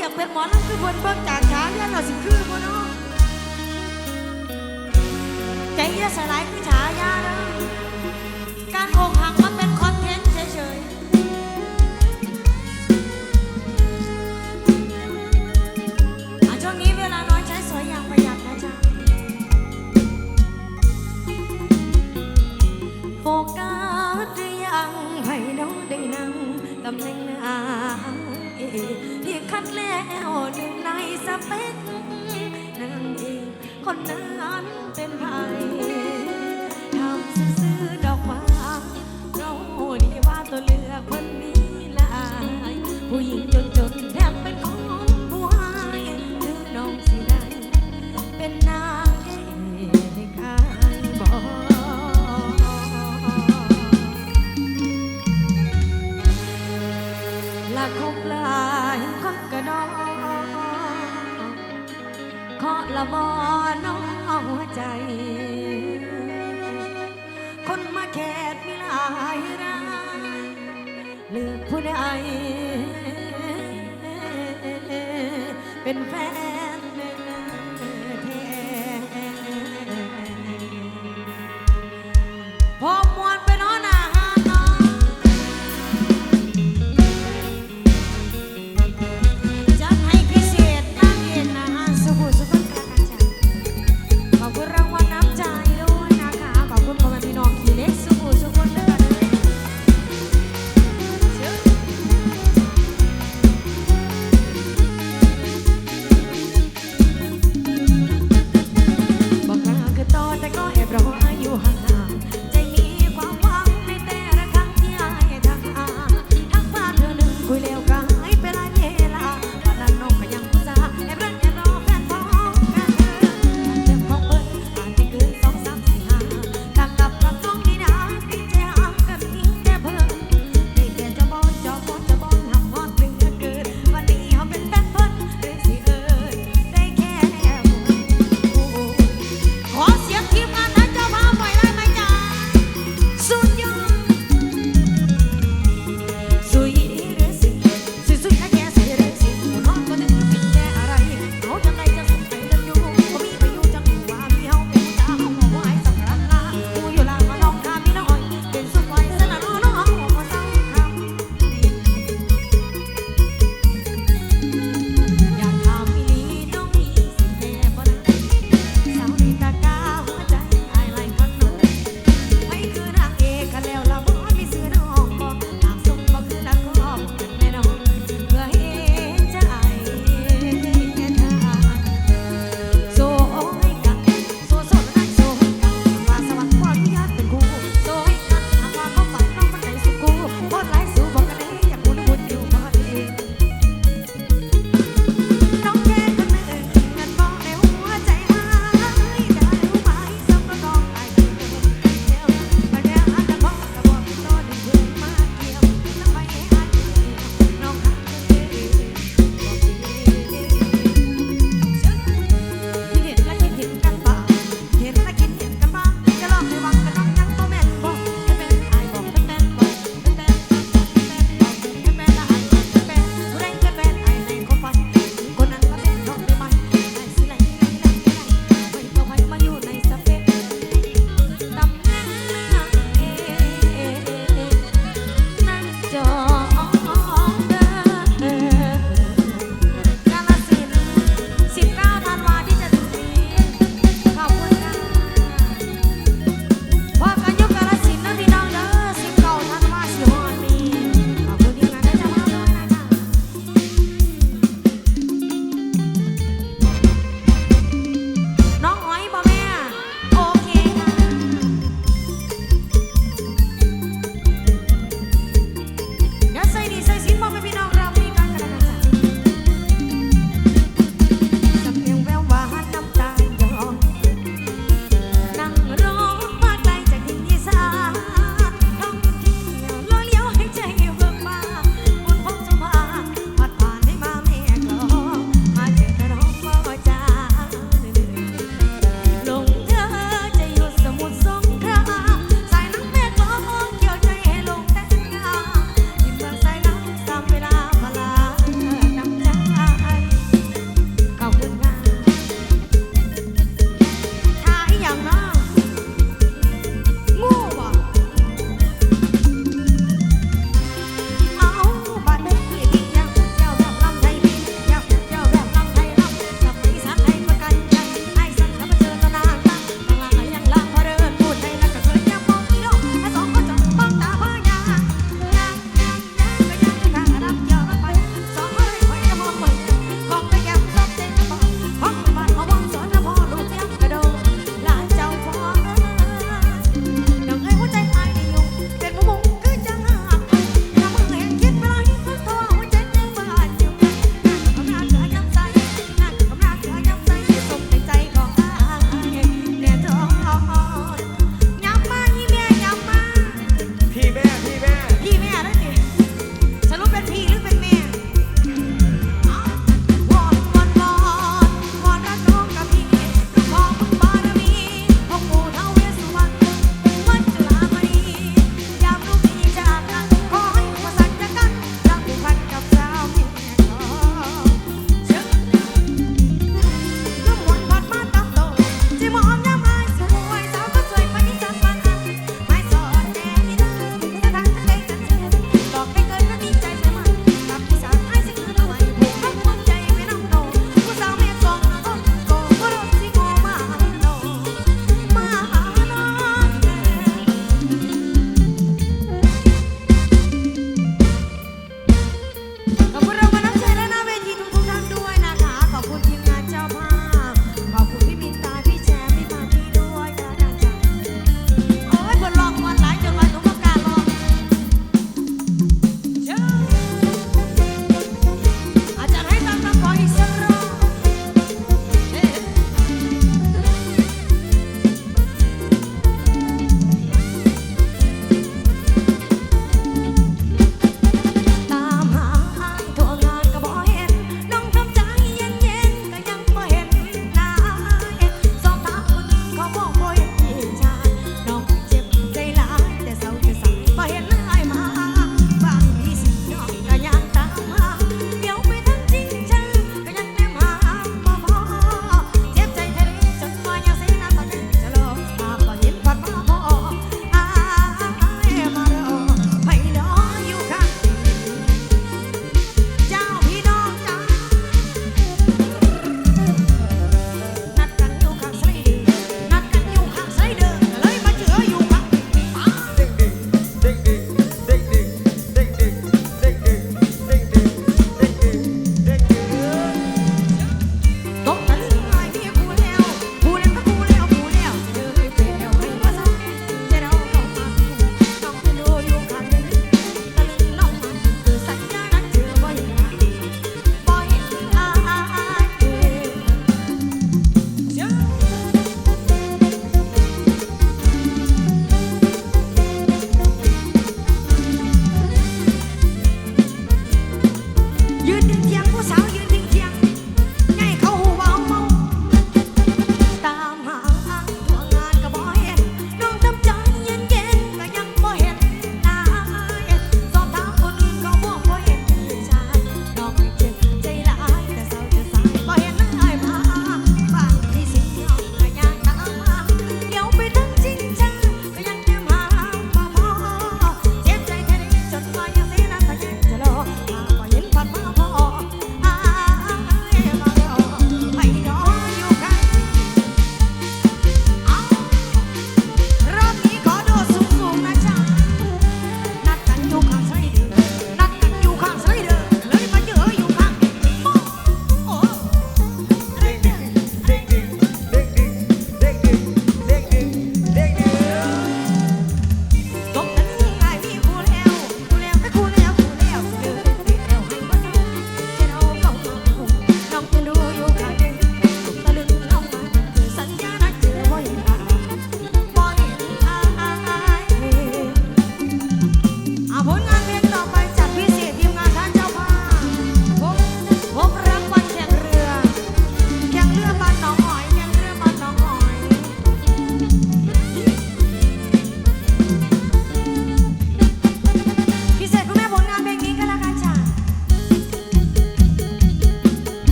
อยากเป็นหมอลำคือเพิ่นเบิ่งจากฉายาเราสิคือบ่เนาะใจเย็นสลายคือฉายาเด้อการอกหักมันเป็นคอนเทนต์เฉยๆอะช่วงนี้เวลาน้อยใช้สอยอย่างประหยัดนะจ๊ะโฟกัสหรือยังให้น้องได้นั่งตำแหน่งนา ที่คัดแล้วหนึ่งในสเปคนางเอกคนนั้นเป็นใครายคักระดองขอละบอน้องหัวใจ คนมาแคดมีหลายรายเลือกผู้ใดเป็นแฟน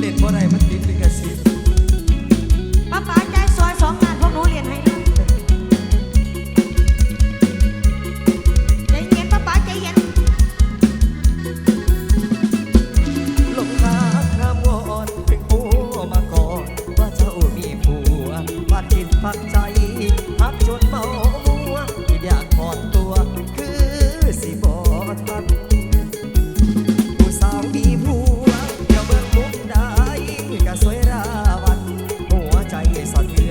เล่นบ่ได้มันติ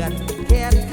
that. Can